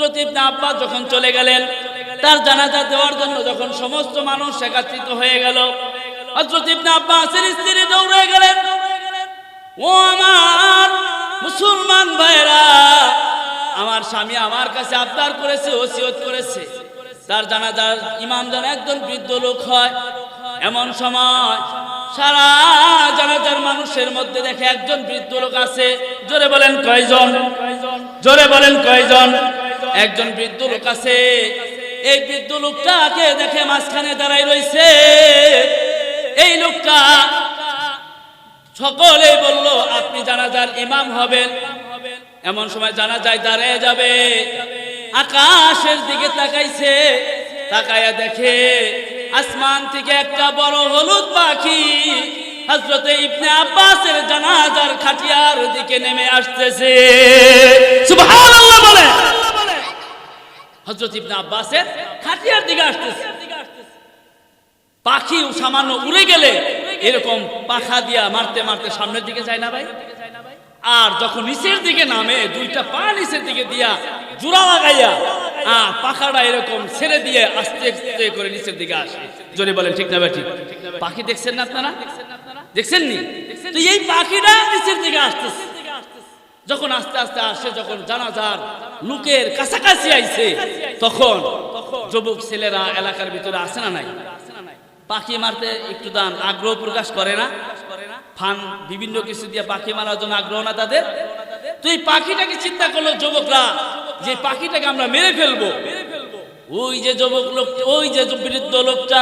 হজরত ইবনে আব্বাস যখন চলে গেলেন, তার জানাজা দেওয়ার জন্য যখন সমস্ত মানুষ একত্রিত হয়ে গেল হজরত ইবনে আব্বাসের স্ত্রী দৌড়ে গেলেন। ও আমার মুসলমান ভাইরা আমার স্বামী আমার কাছে আবদার করেছে, ওসিয়ত করেছে। তার জানাজার ইমাম যেন একজন বৃদ্ধ লোক হয়। এমন সময় সারা জানাজার মানুষের মধ্যে দেখে একজন বৃদ্ধ লোক আছে। জোরে বলেন কয়জন? জোরে বলেন কয়জন? একজন বৃদ্ধ লোক আছে। এই বৃদ্ধ লোকটাকে দেখে মাঝখানে দাঁড়াই রইছে এই লোকটা সকলেই বলল, আপনি জানাজার ইমাম হবেন। এমন সময় জানা যায় দাঁড়িয়ে যাবে। আকাশের দিকে তাকাইছে। তাকায়া দেখে আসমান থেকে একটা বড় হলুদ পাখি হজরতে ইবনে আব্বাসের জানাজার খাটিয়ার দিকে নেমে আসতেছে। সুবহানাল্লাহ বলে হজরত ইবনে আব্বাসের খাটিয়ার দিকে আসতেছে। পাখি সামান্য উড়ে গেলে এরকম পাখা দিয়া মারতে মারতে সামনের দিকে যায় না ভাই। আর যখন নিচের দিকে নামে, দুইটা পা নিচের দিকে দিয়া জোড়া লাগাইয়া আর পাখাটা এরকম ছেড়ে দিয়ে আস্তে আস্তে করে নিচের দিকে আসে। জোরে বলেন, ঠিক না ভাই, ঠিক? পাখি দেখছেন না আপনারা? দেখছেন নি এই পাখিটা নিচের দিকে আসতেছে। যখন আস্তে আস্তে আসে, যখন জানাজার লোকের কাছাকাছি আইছে, তখন যুবক ছেলেরা এলাকার ভিতরে আসে না নাই? পাখি মারতে একটু দান আগ্রহ প্রকাশ করে না? ফান বিভিন্ন কিছু দিয়ে পাখি মারার জন্য আগ্রহ না তাদের? তো এই পাখিটাকে চিন্তা করল যুবকরা, যে পাখিটাকে আমরা মেরে ফেলব। ওই যে যুবক লোক ওই যে বৃদ্ধ লোকটা,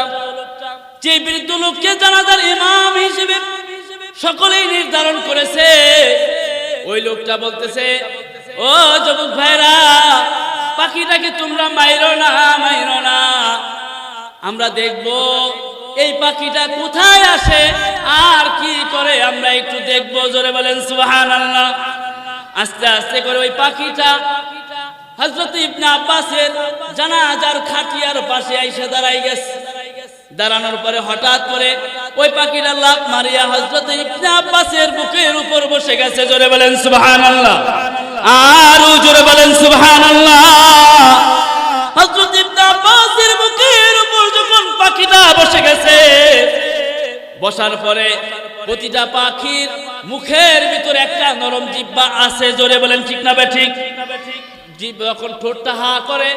যে বৃদ্ধ লোককে জানাজার ইমাম হিসেবে সকলেই নির্ধারণ করেছে ওই লোকটা বলতেছে, ও যুবক ভাইরা, পাখিটাকে তোমরা মাইরো না মাইরো না। আমরা দেখব এই পাখিটা কোথায় আসে, আর কি করে আমরা একটু দেখব। জোরে বলেন সুহান আল্লাহ আস্তে আস্তে করে ওই পাখিটা হজরত ইবনে আব্বাসের জানাজার খাটিয়ার পাশে আইসা দাঁড়াই গেছে। দাঁড়ানোর পরে হঠাৎ করে ওই পাখিটা লাভ মারিয়া হজরত ইবনে আব্বাসের বুকের উপর বসে গেছে। জোরে বলেন সুবহান আল্লাহ আরও জোরে বলেন সুবহান আল্লাহ হজরত ইবনে আব্বাসের বুকের উপর যখন পাখিটা বসে গেছে, বসার পরে প্রতিটা পাখির মুখের ভিতরে একটা নরম জিব্বা আছে। জোরে বলেন, ঠিক না ঠিক? জিভ যখন ঠোঁটটা হা করে,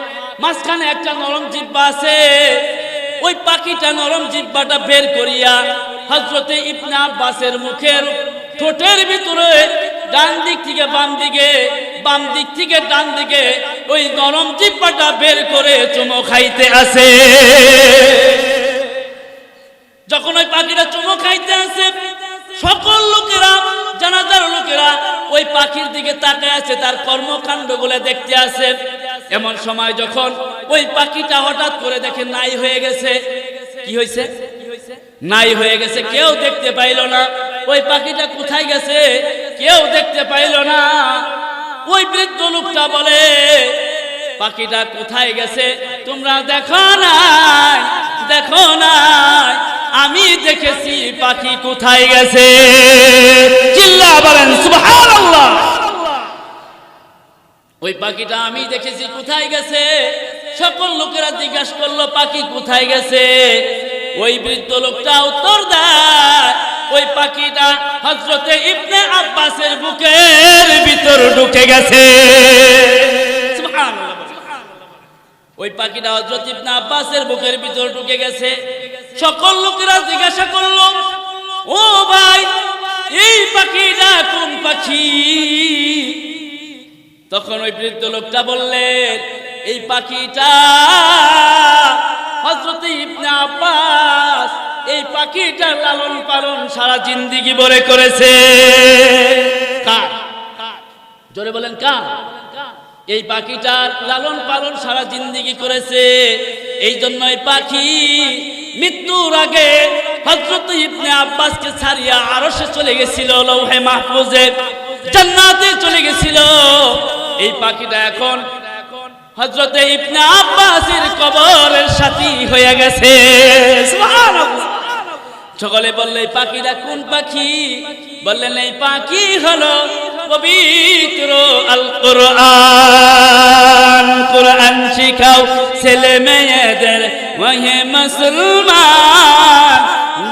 মাঝখানে একটা নরম জিব্বা আছে। ওই পাখিটা নরম জিব্বাটা বের করিয়া হজরতে ইবনে আব্বাসের মুখের ঠোঁটের ভিতরে ডান দিক থেকে বাম দিকে, বাম দিক থেকে ডান দিকে ওই নরম জিব্বাটা বের করে চুমো খাইতে আসে। যখন ওই পাখিটা চুমো খাইতে আসে সকল লোকেরা, জানাজার লোকেরা ওই পাখির দিকে তাকায় আছে, তার কর্মকাণ্ডগুলো দেখতে আসে এমন সময় যখন ওই পাখিটা হঠাৎ করে দেখে নাই হয়ে গেছে, কি হয়েছে? নাই হয়ে গেছে, কেউ দেখতে পাইল না। ওই পাখিটা কোথায় গেছে? কেউ দেখতে পাইল না। ওই বৃদ্ধ লোকটা বলে, পাখিটা কোথায় গেছে? তোমরা দেখো নাই দেখো নাই। আমি দেখেছি পাখি কোথায় গেছে? চিল্লা বলেন ওই পাখিটা আমি দেখেছি কোথায় গেছে? সকল লোকেরা জিজ্ঞাসা করল, পাখি কোথায় গেছে? ওই বৃদ্ধ লোকটা উত্তর দেয়, ওই পাখিটা হজরতে ইবনে আব্বাসের বুকের ভিতর ঢুকে গেছে। ওই পাখিটা হজরত ইবনে আব্বাসের বুকের ভিতর ঢুকে গেছে। সকল লোকেরা জিজ্ঞাসা করল, ও ভাই, এই পাখিটা কোন পাখি? তখন ওই বৃদ্ধ লোকটা বললেন এই পাখিটা হজরত আব্বাস, এই পাখিটার লালন পালন সারা জিন্দিগি বলে করেছে। কার? জোরে বলেন কার? এই পাখিটার লালন পালন সারা জিন্দিগি করেছে। এই জন্য এই পাখি মৃত্যুর আগে হজরত ইবনে আব্বাসকে ছাড়িয়া আরও সে চলে গেছিল লৌহে মাহফুজে, জান্নাতে চলে গেছিল। এই পাখিটা এখন হজরতে ইবনে আব্বাসের কবরের সাথী হয়ে গেছে। সকলে বললে পাখিটা কোন পাখি? বললেন, এই পাখি হলো পবিত্র আল কোরআন শিখাও ছেলে মেয়েদের, ওহে মুসলমান।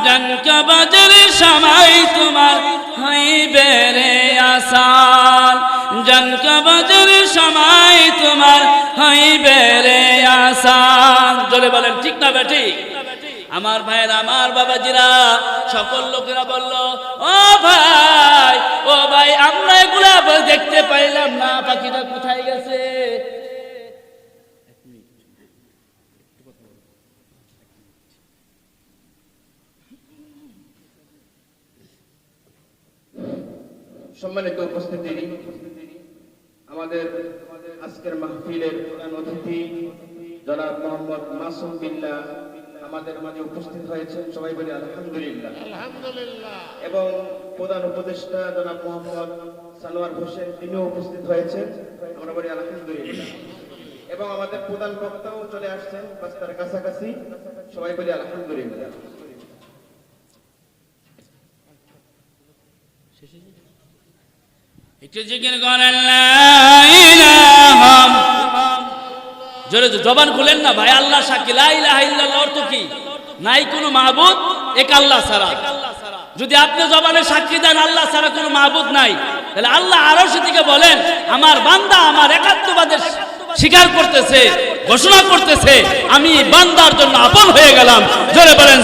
জনকা বাজার সময় তোমার হইবে রে আসান। জনকা বাজার সময় তোমার হইবে রে আসান। জোরে বলেন, ঠিক না বেটি আমার ভাইয়ের, আমার বাবাজিরা, সকল লোকেরা বলল, ও ভাই ও ভাই, আমরা এগুলা দেখতে পাইলাম না, পাখিটা কোথায় গেছে? সম্মানিত উপস্থিতি, আমাদের আজকের মাহফিলের প্রধান অতিথি, জনাব মোহাম্মদ মাসুম বিল্লাহ আমাদের মাঝে উপস্থিত হয়েছেন সবাই বলি আলহামদুলিল্লাহ। এবং প্রধান উপদেষ্টা জনাব মোহাম্মদ সানোয়ার হোসেন তিনিও উপস্থিত হয়েছেন। আমরা বলি আলহামদুলিল্লাহ। এবং আমাদের প্রধান বক্তাও চলে আসছেন বাস্তার কাছাকাছি। সবাই বলি আলহামদুলিল্লাহ। একটু জিজ্ঞেস করেন জোরে জবান খুলেন না ভাই, আল্লাহ অর্থ কি? নাই কোনো মাহবুদ, এক আল্লাহ যদি আপনি সাক্ষী দেন, আল্লাহ কোনো মাহবুদ নাই। তাহলে আল্লাহ আরও থেকে বলেন, আমার বান্দা আমার একাত্মবাদের স্বীকার করতেছে, ঘোষণা করতেছে, আমি বান্দার জন্য আপন হয়ে গেলাম। জোরে বলেন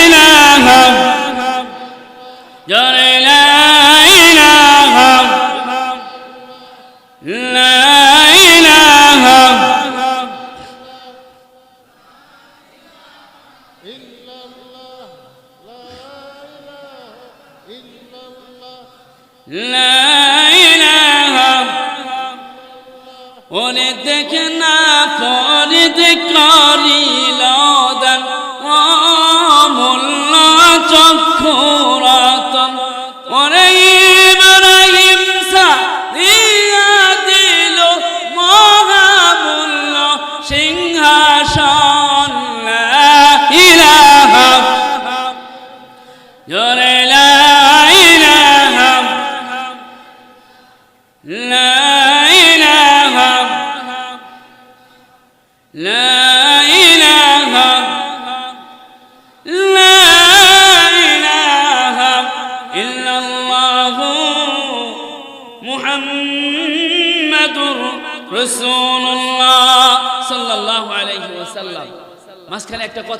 ইলাহা জোরে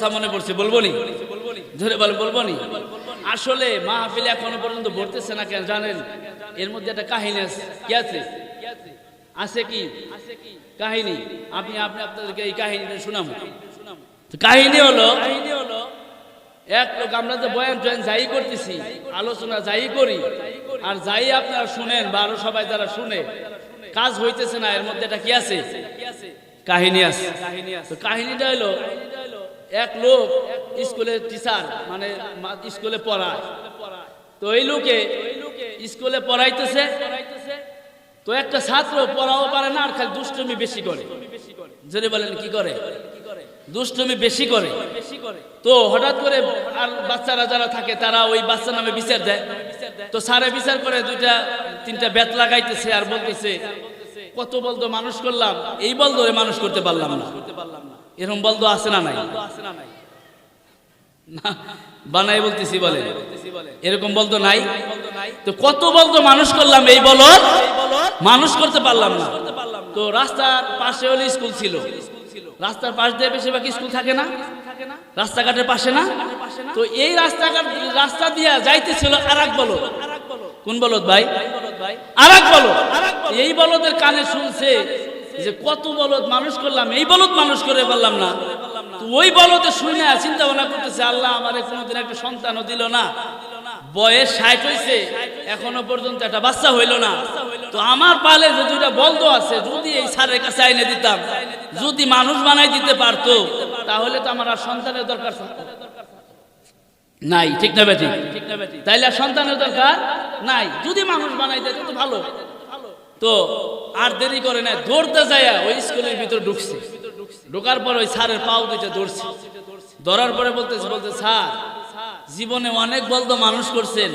কথা মনে পড়ছে, বলব নি? ধরে বল, বলব নি? আসলে মাহফিল এখনও পর্যন্ত ভরতেছে না কেন জানেন? এর মধ্যে একটা কাহিনী কি আছে? আছে কি? কাহিনী? আপনি আপনি আপনাদেরকে এই কাহিনীটা শোনাবো। তো কাহিনী হলো, এক লোক, আমরা যে বয়ান টয়ান যাই করতেছি, আলোচনা যাই করি, আর যাই আপনারা শুনেন বা আরও সবাই যারা শুনে, কাজ হইতেছে না, এর মধ্যে এটা কি আছে? কাহিনী আছে। তো কাহিনীটা হলো এক লোক স্কুলের টিচার মানে স্কুলে পড়ায়। তো এই লোকে স্কুলে পড়াইতেছে। তো একটা ছাত্র পড়াও পারে না, আর খালি দুষ্টমি বেশি করে। যদি বলেন, কি করে? দুষ্টমি বেশি করে। তো হঠাৎ করে আর বাচ্চারা যারা থাকে, তারা ওই বাচ্চা নামে বিচার দেয়। তো সারে বিচার করে, দুইটা, তিনটা বেত লাগাইতেছে আর বলতেছে, কত বলতো মানুষ করলাম, এই বল ধরে মানুষ করতে পারলাম না। এরকম বল তো আছে না নাই? না, বানাই বলতেছি বলে এরকম বলতো নাই? তো কত বলতো মানুষ করলাম, এই বল মানুষ করতে পারলাম না। তো রাস্তার পাশে হলে স্কুল ছিল। রাস্তার পাশ দিয়ে বেশিরভাগ স্কুল থাকে না? রাস্তাঘাটের পাশে না? তো এই রাস্তাঘাট, রাস্তা দিয়া যাইতেছিল আর এক বলো কোন বলদ ভাই? আর এক বলদ। এই বলদের কানে শুনছে যে কত বলদ মানুষ করলাম, এই বলদ মানুষ করে পারলাম না। তো ওই বলদে শুনে চিন্তা ভাবনা করতেছে, আল্লাহ আমার কোনোদিন একটা সন্তানও দিল না। বয়স ষাট হয়েছে এখনও পর্যন্ত একটা বাচ্চা হইল না। তো আমার পালে যে দুইটা বলদ আছে, যদি এই স্যারের কাছে আইনে দিতাম, যদি মানুষ বানাই দিতে পারতো, তাহলে তো আমার আর সন্তানের দরকার। নাই, ঠিক না বেটি? তাইলে সন্তানের দরকার নাই। যদি মানুষ বানাই দেয় তো ভালো। তো আর দেরি করে না, দৌড়তে যায় ওই স্কুলের ভিতর ঢুকছে। ঢোকার পর ওই স্যারের পাও দুইটা ধরছে। ধরার পরে বলতেছে বলতে স্যার, জীবনে অনেক বলতো মানুষ করছেন।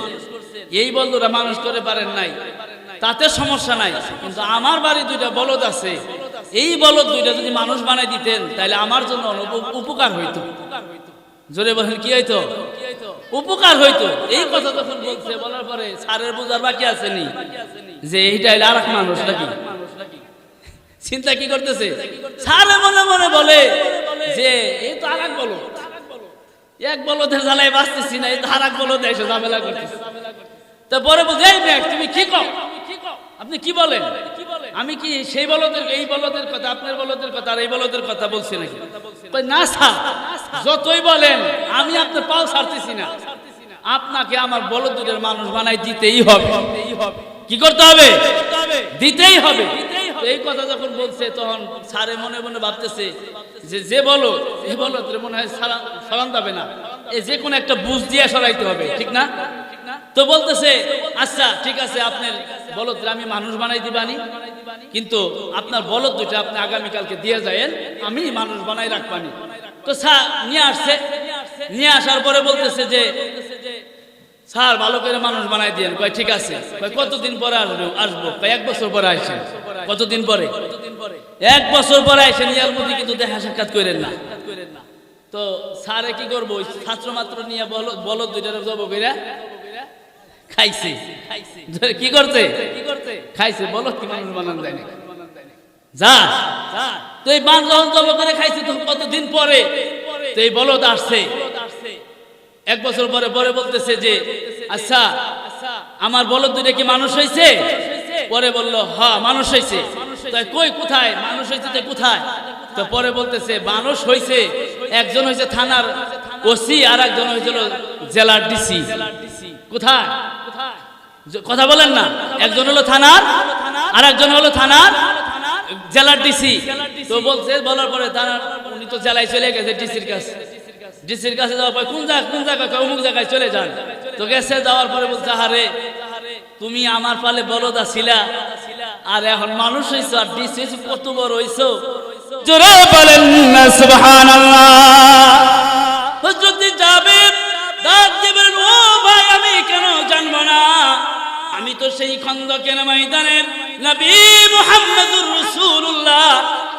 এই বলদরা মানুষ করে পারেন নাই। তাতে সমস্যা নাই। কিন্তু আমার বাড়ি দুইটা বলদ আছে। এই বলদ দুইটা যদি মানুষ বানাই দিতেন তাহলে আমার জন্য উপ- উপকার হইতো। জোরে বলেন, কি হইতো? উপকার হইতো। এই কথা যখন বলছে, বলার পরে সারের বোঝার বাকি আসেনি। যে এইটা হইলে আর এক মানুষ নাকি? চিন্তা কি করতেছে? সারে মনে মনে বলে যে, এই তো আর এক বলো এক বলদের জ্বালায় বাঁচতেছি না, এই তো আর এক বলদ এসে ঝামেলা করতেছে। তা পরে বলছে, এই মেঘ তুমি কি কও? আপনি কি বলেন? আমি কি সেই বলদের, এই বলদের কথা, আপনার বলদের কথা, আর এই বলদের কথা বলছি নাকি? না, স্যার। যতই বলেন, আমি আপনার পাও ছাড়তেছি না। আপনাকে আমার বলদুরের মানুষ বানাই দিতেই হবে। কি করতে হবে? দিতেই হবে। এই কথা যখন বলছে, তখন স্যারে মনে মনে ভাবতেছে যে যে বলো এ বলো তোর মনে হয় সারা- সরান যাবে না। এ যে কোনো একটা বুঝ দিয়ে সরাইতে হবে, ঠিক না? তো বলতেছে আচ্ছা ঠিক আছে, আপনার বলদ আমি মানুষ বানাই দিবানি। কিন্তু আপনার বলদ দুটো আপনি আগামীকালকে দিয়ে যায়েন, আমি মানুষ বানাই রাখবানি। তো স্যার নিয়ে আসছে। নিয়ে আসার পরে বলতেছে যে স্যার ভালো করে মানুষ বানাই দিয়েন। কয় ঠিক আছে। কতদিন পরে আসব? আসব। এক বছর পরে আসেন কতদিন পরে? এক বছর পরে আসেন ইয়ার মধ্যে কিন্তু দেখা সাক্ষাৎ করেন না। তো স্যারে কি করব? ছাত্র মাত্র নিয়ে বলো বলো দুইটা জব কইরা খাইছে। কি করছে? খাইছে। বলো কি মানুষ বানান যায় না যা। তো এই বান যখন জব করে খাইছে তখন কতদিন পরে? তো এই বলদ আসছে। এক বছর পরে পরে বলতেছে যে আচ্ছা আমার বলদ দুইটা কি মানুষ হয়েছে পরে বলল হ্যাঁ মানুষ হয়েছে তাই কই, কোথায়? মানুষ হয়েছে যে কোথায়? তো পরে বলতেছে, মানুষ হয়েছে একজন হয়েছে থানার ওসি আর একজন হয়েছিল জেলার ডিসি। কোথায়? কথা বলেন না। একজন হলো থানার আর একজন হলো থানার জেলার ডিসি তো বলছে বলার পরে থানার উনি তো জেলায় চলে গেছে ডিসির কাছে। ডিসির কাছে যাওয়ার পরে কোন জায়গা কোন জায়গায় অমুক জায়গায় চলে যান। তো গেছে যাওয়ার পরে বলছে হারে তুমি আমার পালে বলদা ছিলা আর এখন মানুষ হইছো আর ডিসি কত বড় হইছো। জোরে বলেন না সুবহানাল্লাহ। হযরত জাবের বলেন, ও ভাই আমি কেন জানব না? আমি তো সেই খন্দকের ময়দানের নবী মুহাম্মদুর রাসূলুল্লাহ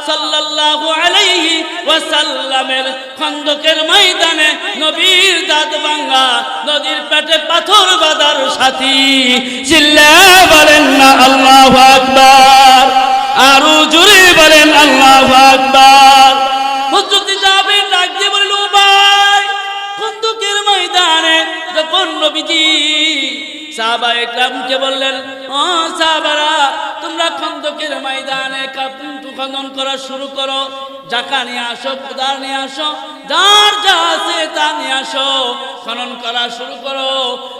সাল্লাল্লাহু আলাইহি ওয়াসাল্লামের খন্দকের ময়দানে নবীর দাঁত ভাঙা নদীর পেটে পাথর বাঁধার সাথী। চিল্লা বলেন না আল্লাহু আকবার, আরও জোরে বলেন আল্লাহু আকবার। হযরত জাবের ডাক দিয়ে বলল "ও ভাই খন্দকের ময়দানে যখন নবীজি সাহাবা একরামকে বললেন, ও সাহাবারা, তোমরা খন্দকের ময়দানে খনন করা শুরু করো। জাকা নিয়ে আসো কুদার নিয়ে আসো, যার যা আছে তা নিয়ে আসো, খনন করা শুরু করো।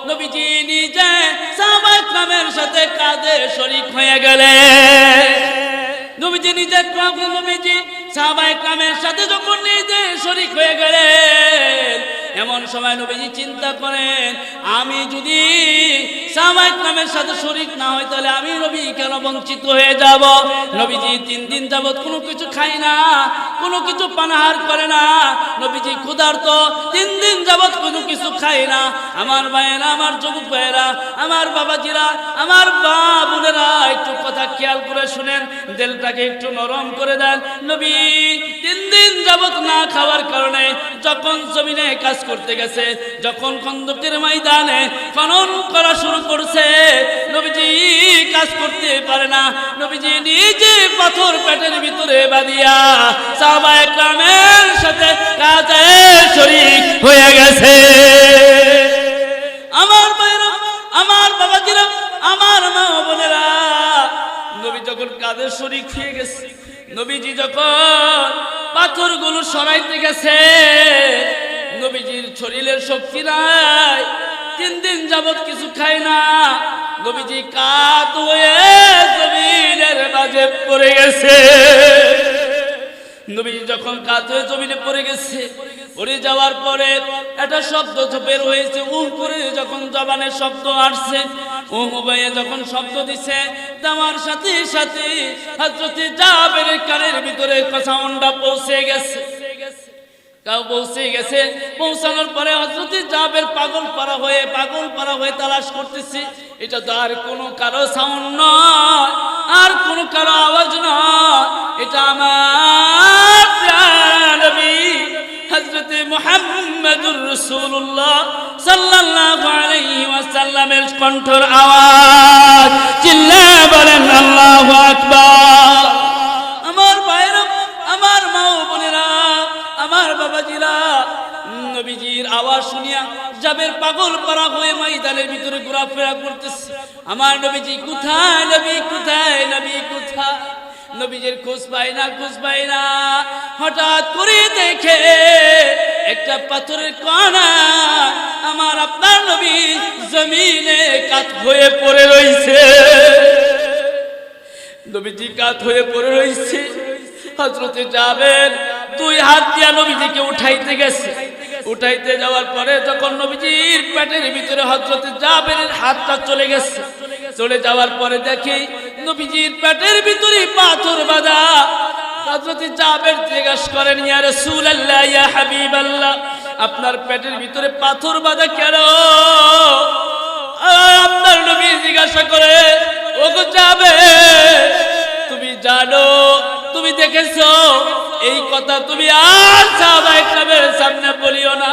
নবীজি নিজে সাহাবা একরামের সাথে কাজে শরিক হয়ে গেলেন? নবীজি নিজে নবীজি সাহাবায়ে কামের সাথে যখন নিজে শরীক হয়ে গেলেন এমন সময় নবীজি চিন্তা করেন, আমি যদি সামাইক নামের সাথে শরিক না হয় তাহলে আমি রবি কেন বঞ্চিত হয়ে যাব? নবীজি তিন দিন যাবৎ কোনো কিছু খাই না কোনো কিছু পানাহার করে না। নবীজি ক্ষুধার্ত, তিন দিন যাবৎ কোনো কিছু খাই না। আমার ভাইয়েরা আমার যুবক ভাইয়েরা, আমার বাবাজিরা, আমার বা বোনেরা, একটু কথা খেয়াল করে শুনেন, দিলটাকে একটু নরম করে দেন। নবী, তিন দিন যাবৎ না খাওয়ার কারণে যখন জমিনে কাজ করতে গেছে, যখন খন্দকের ময়দানে খনন করা শুরু করছে নবীজি কাজ করতে পারে না। নবীজি নিজে পাথর পেটের ভিতরে বাঁধিয়া সাহাবা একরামের সাথে কাজে শরীক হয়ে গেছে। আমার ভাইরা আমার বাবা বাবাজিরা, আমার মা বোনেরা, নবী যখন কাদের শরীক হয়ে গেছে, নবীজি যখন পাথর পাথরগুলো সরাইতে গেছে, নবীজির শরীরের শক্তি নাই, তিন দিন যাবত কিছু খায় না। নবীজি কাত হয়ে জমিনের মাঝে পড়ে গেছে। নবী যখন কাত হয়ে জমিনে পড়ে গেছে, পড়ে যাওয়ার পরে একটা শব্দ বের হয়েছে। উহ করে যখন জবানের শব্দ আসছে উহ বয়ে যখন শব্দ দিছে, দেওয়ার সাথে সাথে হযরতে জাবের কানের ভিতরে সাউন্ডটা পৌঁছে গেছে। কাউ পৌঁছে গেছে। পৌঁছানোর পরে হজরত জাবের পাগল পারা হয়ে, পাগল পারা হয়ে তালাশ করতেছে। এটা তো আর কোনো কারও সাউন্ড নয়, আর কোনো কারও আওয়াজ নয়। এটা আমার নবী হজরত মুহাম্মদুর রাসূলুল্লাহ সাল্লাল্লাহু আলাইহি কণ্ঠর আওয়াজ। পাগল পারা হয়ে ময়দানের ভিতরে ঘোরাফেরা করতেছে। আমার নবীজি, কোথায় নবী? কোথায় নবী? কোথায়? নবীজির খোঁজ পাই না, খোঁজ পাই না। হঠাৎ করে দেখে একটা পাথরের কণা আমার আপনার নবী জমিনে কাত হয়ে পড়ে রইছে। নবীজি কাত হয়ে পড়ে রইছে। হজরতে যাবেন দুই হাত দিয়া নবীজিকে উঠাইতে গেছে। উঠাইতে যাওয়ার পরে যখন নবীজির পেটের ভিতরে হজরতে যাবেন হাতটা চলে গেছে, চলে যাওয়ার পরে দেখি নবীজির পেটের ভিতরে পাথর বাঁধা। হজরতে জাবের জিজ্ঞাসা করেন, ইয়া রাসূলুল্লাহ, ইয়া হাবিবাল্লাহ, আপনার পেটের ভিতরে পাথর বাঁধা কেন? আপনার নবী জিজ্ঞাসা করে, ওগো যাবে তুমি জানো, তুমি দেখেছ, এই কথা তুমি আর সাহাবা সামনে বলিও না।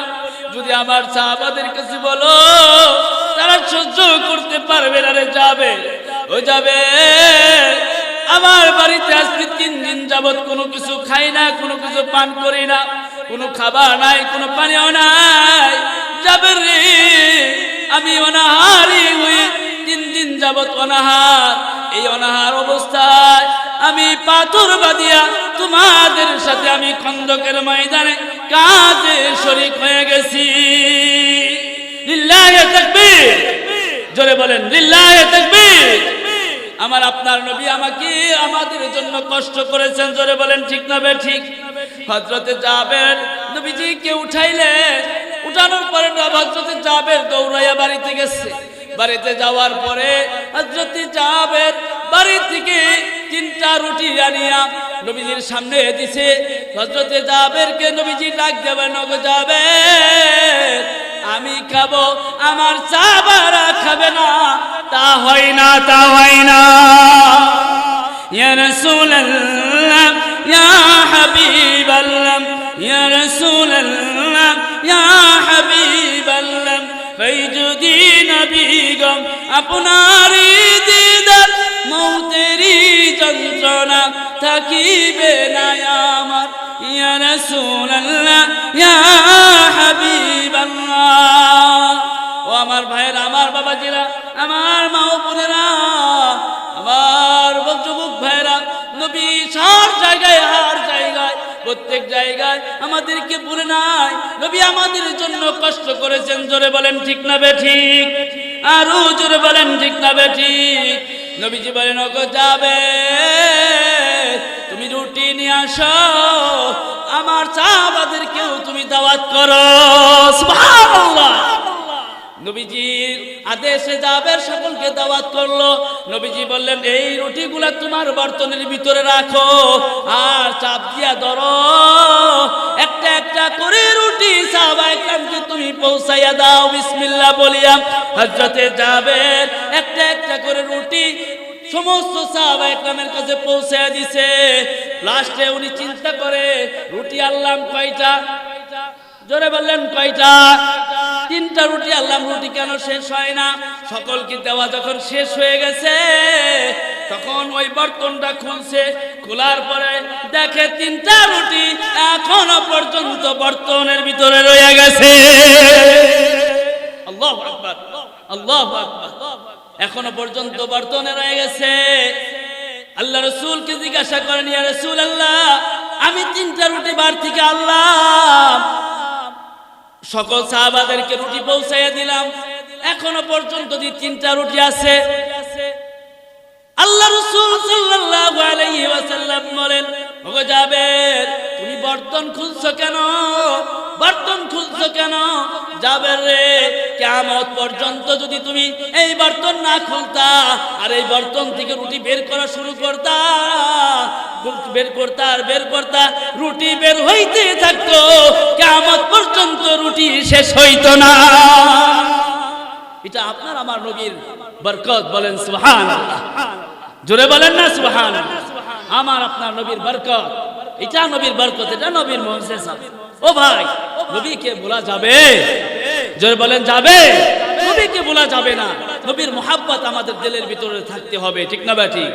যদি আমার সাহাবাদের কাছে বলো, তারা সহ্য করতে পারবে না রে, যাবে। ও যাবে। আমার বাড়িতে আজকে তিন দিন যাবত কোনো কিছু খাই না, কোনো কিছু পান করি না, কোনো খাবার নাই, কোনো পানীয় নাই। যাবে রে। আমি অনাহারি হয়ে তিন দিন যাবত অনাহার এই অনাহার অবস্থায় আমি পাথর বাদিয়া তোমাদের সাথে আমি খন্দকের ময়দানে কাজে শরিক হয়ে গেছি। জোরে বলেন আমার আপনার নবী আমাকে আমাদের জন্য কষ্ট করেছেন, জোরে বলেন, ঠিক না বে ঠিক? হজরতে যাবেন নবীজি কে উঠাইলে উঠানোর পরে হজরতে যাবেন দৌড়াইয়া বাড়িতে গেছে। বাড়িতে যাওয়ার পরে হজরতি জাবের বাড়ি থেকে তিনটা রুটি আনিয়া নবীজির সামনে দিছে। হজরতে জাবেরকে নবীজি ডাক দেবে নব যাবে আমি খাব, আমার চাবারা খাবে না, তা হয় না, তা হয় না। ইয়া রাসূলুল্লাহ, ইয়া হাবিবাল্লাহ, ইয়া রাসূলুল্লাহ, ইয়া হাবিবাল্লাহ ফাইজুদি বিগম, আপনারই দিদার মৌতেরি যন্ত্রণা থাকিবে না আমার। ইয়া রাসূলুল্লাহ, ইয়া হাবিবাল্লাহ। ও আমার ভাইয়েরা, আমার বাবাজিরা, আমার মাও বোনেরা, আমার যুবক ভাইরা নবী সব জায়গায় প্রত্যেক জায়গায় আমাদেরকে বলে নাই, নবী আমাদের জন্য কষ্ট করেছেন, জোরে বলেন ঠিক না বে ঠিক? আরও জোরে বলেন ঠিক না বে ঠিক? নবীজি বলেন, ওগো, যাবে। তুমি রুটি নিয়ে আসো, আমার চা চাবাদেরকেও তুমি দাওয়াত করো। নবীজির আদেশে যাবের সকলকে দাওয়াত করল। নবীজি বললেন, এই রুটিগুলা তোমার বর্তনের ভিতরে রাখো, আর চাপ দিয়া ধরো। একটা একটা করে রুটি সাহাবা একরামকে তুমি পৌঁছাইয়া দাও, বিসমিল্লাহ বলিয়া। হজরতে যাবের একটা একটা করে রুটি সমস্ত সাহাবা একরামের কাছে পৌঁছে দিছে। লাস্টে উনি চিন্তা করে, রুটি আল্লাম কয়টা? জোরে বললেন, কয়টা? তিনটা রুটি, আল্লাহ রুটি কেন শেষ হয় না? সকলকে দেওয়া যখন শেষ হয়ে গেছে, তখন ওই বর্তনটা খুলছে। খোলার পরে দেখে তিনটা রুটি এখনও পর্যন্ত বর্তনের ভিতরে রয়ে গেছে। এখনও পর্যন্ত বর্তনে রয়ে গেছে। আল্লাহ রসুলকে জিজ্ঞাসা করেন আল্লাহ আমি তিনটা রুটি বার থেকে আল্লাহ সকল সাহাবাদেরকে রুটি পৌঁছাইয়া দিলাম। এখনও পর্যন্ত যে তিনটা রুটি আছে, আল্লাহ রসুল সাল্লাল্লাহু আলাইহি ওয়াসাল্লাম বলেন, ওগো জাবের, তুমি বর্তন খুলছো কেন? বর্তন খুলছো কেন? জাবের রে কিয়ামত পর্যন্ত যদি তুমি এই বর্তন না খুলতা, আর এই বর্তন থেকে রুটি বের করা শুরু করতা বের করতা আর বের করতা, রুটি বের হইতে থাকতো কেমন পর্যন্ত রুটি শেষ হইতো না। এটা আপনার আমার নবীর বরকত, বলেন সুবহান জোরে বলেন না সুবহান আমার আপনার নবীর বরকত। এটা নবীর বরকত, এটা নবীর মুজিজা ও ভাই, নবীকে ভোলা যাবে। জোরে বলেন, যাবে। নবীকে ভোলা যাবে না। নবীর মোহাব্বত আমাদের দিলের ভিতরে থাকতে হবে, ঠিক না ঠিক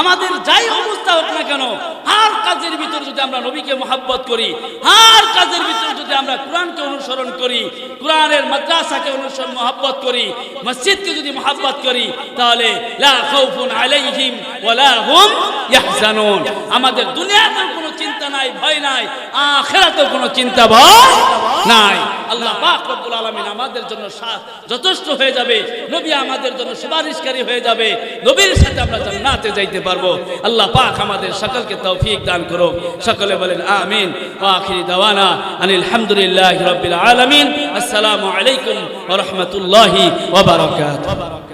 আমাদের যাই অবস্থা হোক না কেন, হার কাজের ভিতরে যদি আমরা নবীকে মোহাব্বত করি, হার কাজের ভিতরে যদি আমরা কোরআনকে অনুসরণ করি, কোরআনের মাদ্রাসাকে অনুসরণ, মোহাব্বত করি, মসজিদকে যদি মোহাব্বত করি, তাহলে লা খাউফুন আলাইহিম ওয়ালা হুম ইয়াহজানুন। আমাদের দুনিয়াতে কোনো চিন্তা নাই, ভয় নাই আখিরাতে কোনো চিন্তা ভয় নাই। আল্লাহ পাক রব্বুল আলামিন আমাদের জন্য যথেষ্ট হয়ে যাবে। নবী আমাদের জন্য সুপারিশকারী হয়ে যাবে। নবীর সাথে আমরা জান্নাতে যাইতে পারব। আল্লাহ পাক আমাদের সকলকে তৌফিক দান করো সকলে বলেন, আমিন। ওয়া আখিরি দাওয়ানা আনিল হামদুলিল্লাহি রাব্বিল আলামিন। আসসালামু আলাইকুম ওয়া রাহমাতুল্লাহি ওয়া বারাকাতুহু।